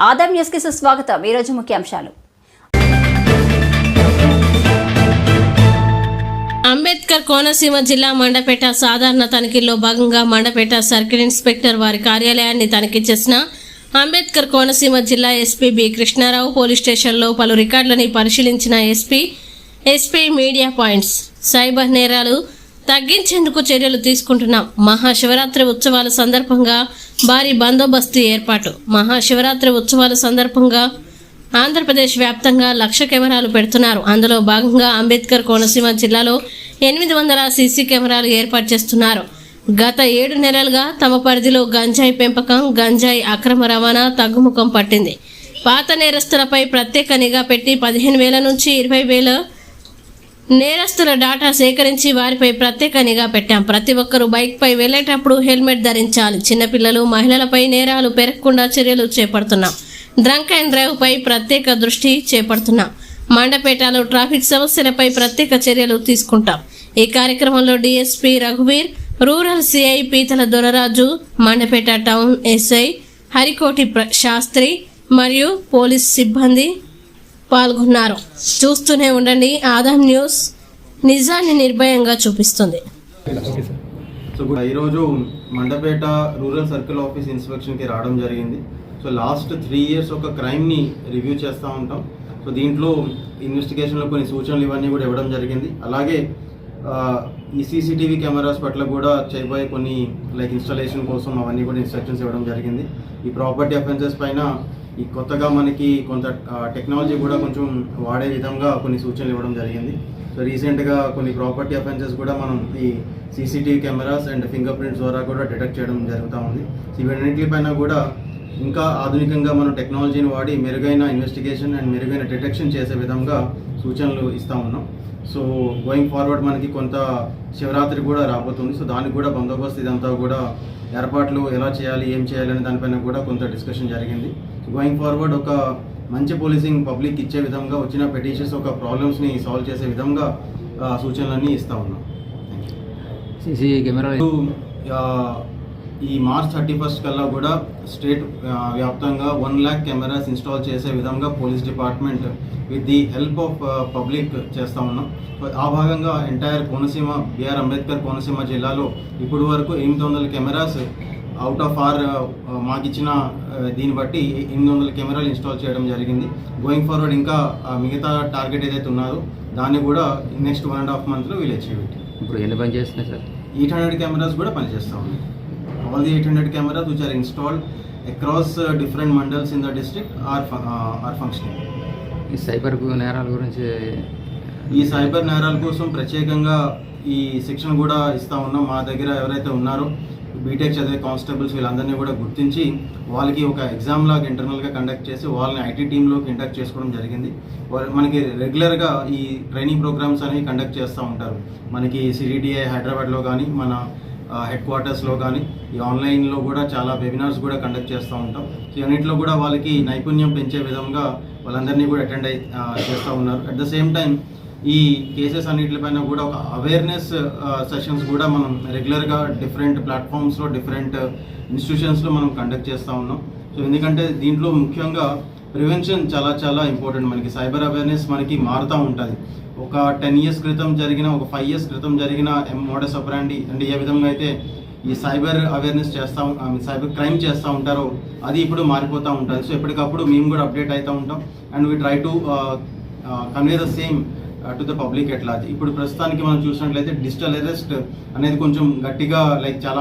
ఆదాం న్యూస్కి సుస్వాగతం. ఈరోజు ముఖ్యాంశాలు. అంబేద్కర్ కోనసీమ జిల్లా మండపేట సాధారణ తనిఖీల్లో భాగంగా మండపేట సర్కిల్ ఇన్స్పెక్టర్ వారి కార్యాలయాన్ని తనిఖీ చేసిన అంబేద్కర్ కోనసీమ జిల్లా ఎస్పీ బి కృష్ణారావు పోలీస్ స్టేషన్లో పలు రికార్డులని పరిశీలించిన SP SP media points. Cyber నేరాలు తగ్గించేందుకు చర్యలు తీసుకుంటున్నాం మహాశివరాత్రి ఉత్సవాల సందర్భంగా భారీ బందోబస్తు ఏర్పాటు. మహాశివరాత్రి ఉత్సవాల సందర్భంగా ఆంధ్రప్రదేశ్ వ్యాప్తంగా లక్ష కెమెరాలు పెడుతున్నారు. అందులో భాగంగా అంబేద్కర్ కోనసీమ జిల్లాలో ఎనిమిది వందల సీసీ కెమెరాలు ఏర్పాటు చేస్తున్నారు. గత ఏడు నెలలుగా తమ పరిధిలో గంజాయి పెంపకం గంజాయి అక్రమ రవాణా తగ్గుముఖం పట్టింది. పాత నేరస్తులపై ప్రత్యేక నిఘా పెట్టి పదిహేను వేల నుంచి ఇరవై వేల నేరస్తుల డాటా సేకరించి వారిపై ప్రత్యేక నిఘా పెట్టాం. ప్రతి ఒక్కరూ బైక్పై వెళ్ళేటప్పుడు హెల్మెట్ ధరించాలి. చిన్నపిల్లలు మహిళలపై నేరాలు పెరగకుండా చర్యలు చేపడుతున్నాం. డ్రంక్ అండ్ డ్రైవ్పై ప్రత్యేక దృష్టి చేపడుతున్నాం. మండపేటలో ట్రాఫిక్ సమస్యలపై ప్రత్యేక చర్యలు తీసుకుంటాం. ఈ కార్యక్రమంలో DSP రఘువీర్ rural CI Peethala Doraraju Mandapeta town SI Harikoti ప్ర- శాస్త్రి మరియు పోలీస్ సిబ్బంది పాల్గొన్నారు. చూస్తూనే ఉండండి. ఆదాం న్యూస్ నిజాన్ని నిర్భయంగా చూపిస్తుంది. సో ఈరోజు మండపేట రూరల్ సర్కిల్ ఆఫీస్ ఇన్స్పెక్షన్కి రావడం జరిగింది. సో లాస్ట్ త్రీ ఇయర్స్ ఒక క్రైమ్ని రివ్యూ చేస్తూ ఉంటాం. సో దీంట్లో ఇన్వెస్టిగేషన్లో కొన్ని సూచనలు ఇవన్నీ కూడా ఇవ్వడం జరిగింది. అలాగే ఈ సీసీటీవీ కెమెరాస్ పట్ల కూడా చేయబోయే కొన్ని లైక్ ఇన్స్టాలేషన్ కోసం అవన్నీ కూడా ఇన్స్ట్రక్షన్స్ ఇవ్వడం జరిగింది. ఈ ప్రాపర్టీ అఫెన్సెస్ పైన ఈ కొత్తగా మనకి కొంత టెక్నాలజీ కూడా కొంచెం వాడే విధంగా కొన్ని సూచనలు ఇవ్వడం జరిగింది. సో రీసెంట్గా కొన్ని ప్రాపర్టీ అఫెన్సెస్ కూడా మనం ఈ CCTV cameras and finger prints ద్వారా కూడా డిటెక్ట్ చేయడం జరుగుతూ ఉంది. సో ఇవన్నింటిపైన కూడా ఇంకా ఆధునికంగా మనం టెక్నాలజీని వాడి మెరుగైన ఇన్వెస్టిగేషన్ అండ్ మెరుగైన డిటెక్షన్ చేసే విధంగా సూచనలు ఇస్తూ ఉన్నాం. సో గోయింగ్ ఫార్వర్డ్ మనకి కొంత శివరాత్రి కూడా రాబోతుంది. సో దానికి కూడా బందోబస్తు ఇదంతా కూడా ఏర్పాట్లు ఎలా చేయాలి ఏం చేయాలి అనే దానిపైన కూడా కొంత డిస్కషన్ జరిగింది. గోయింగ్ ఫార్వర్డ్ ఒక మంచి పోలీసింగ్ పబ్లిక్ ఇచ్చే విధంగా వచ్చిన పెటిషన్స్ ఒక ప్రాబ్లమ్స్ని సాల్వ్ చేసే విధంగా సూచనలన్నీ ఇస్తా ఉన్నాం. సీసీ కెమెరా ఈ మార్చ్ థర్టీ ఫస్ట్ కల్లా కూడా స్టేట్ వ్యాప్తంగా వన్ ల్యాక్ కెమెరాస్ ఇన్స్టాల్ చేసే విధంగా police department with the help of public చేస్తా ఉన్నాం. ఆ భాగంగా ఎంటైర్ కోనసీమ బిఆర్ అంబేద్కర్ కోనసీమ జిల్లాలో ఇప్పుడు వరకు ఎనిమిది వందల కెమెరాస్ అవుట్ ఆఫ్ ఆర్ మాకు ఇచ్చిన ఆ, దీన్ని బట్టి ఎనిమిది వందల కెమెరాలు ఇన్స్టాల్ చేయడం జరిగింది. గోయింగ్ ఫార్వర్డ్ ఇంకా మిగతా టార్గెట్ ఏదైతే ఉన్నదో దాన్ని కూడా నెక్స్ట్ వన్ అండ్ హాఫ్ మంత్లో వీల్ అచీవ్ ఇప్పుడు ఎన్ని పని చేస్తున్నాయి సార్? ఎయిట్ హండ్రెడ్ కెమెరాస్ కూడా పనిచేస్తూ ఉన్నాయి. All the eight hundred cameras which are installed across different mandals in the district are are functioning ఈ సైబర్ నేరాల గురించి ఈ సైబర్ నేరాల కోసం ప్రత్యేకంగా ఈ శిక్షణ కూడా ఇస్తా ఉన్నాం. మా దగ్గర ఎవరైతే ఉన్నారో బీటెక్ చదివే కానిస్టేబుల్స్ వీళ్ళందరినీ కూడా గుర్తించి వాళ్ళకి ఒక ఎగ్జామ్ లాగా ఇంటర్నల్గా కండక్ట్ చేసి వాళ్ళని ఐటీ టీంలోకి ఇండక్ట్ చేసుకోవడం జరిగింది. వాళ్ళ- మనకి రెగ్యులర్గా ఈ ట్రైనింగ్ ప్రోగ్రామ్స్ అనేవి కండక్ట్ చేస్తూ ఉంటారు. మనకి సిడిటిఐ హైదరాబాద్లో కానీ మన హెడ్ క్వార్టర్స్లో కానీ ఈ ఆన్లైన్లో కూడా చాలా వెబినార్స్ కూడా కండక్ట్ చేస్తూ ఉంటాం. సో అన్నింటిలో కూడా వాళ్ళకి నైపుణ్యం పెంచే విధంగా వాళ్ళందరినీ కూడా అటెండ్ అయి చేస్తూ ఉన్నారు. అట్ ద సేమ్ టైం ఈ కేసెస్ అన్నిటిపైన కూడా ఒక అవేర్నెస్ సెషన్స్ కూడా మనం రెగ్యులర్గా డిఫరెంట్ ప్లాట్ఫామ్స్లో డిఫరెంట్ ఇన్స్టిట్యూషన్స్లో మనం కండక్ట్ చేస్తూ ఉన్నాం. సో ఎందుకంటే దీంట్లో ముఖ్యంగా ప్రివెన్షన్ చాలా చాలా ఇంపార్టెంట్ మనకి. సైబర్ అవేర్నెస్ మనకి మారుతూ ఉంటుంది. ఒక టెన్ ఇయర్స్ క్రితం జరిగిన ఒక ఫైవ్ ఇయర్స్ క్రితం జరిగిన మోడస్ అపరాండి అంటే ఏ విధంగా అయితే ఈ సైబర్ అవేర్నెస్ చేస్తూ సైబర్ క్రైమ్ చేస్తూ ఉంటారో అది ఇప్పుడు మారిపోతూ ఉంటుంది. సో ఎప్పటికప్పుడు మేము కూడా అప్డేట్ అవుతూ ఉంటాం. And we try to convey the same to the public ఎట్లా ఇప్పుడు ప్రస్తుతానికి మనం చూసినట్లయితే డిజిటల్ అరెస్ట్ అనేది కొంచెం గట్టిగా లైక్ చాలా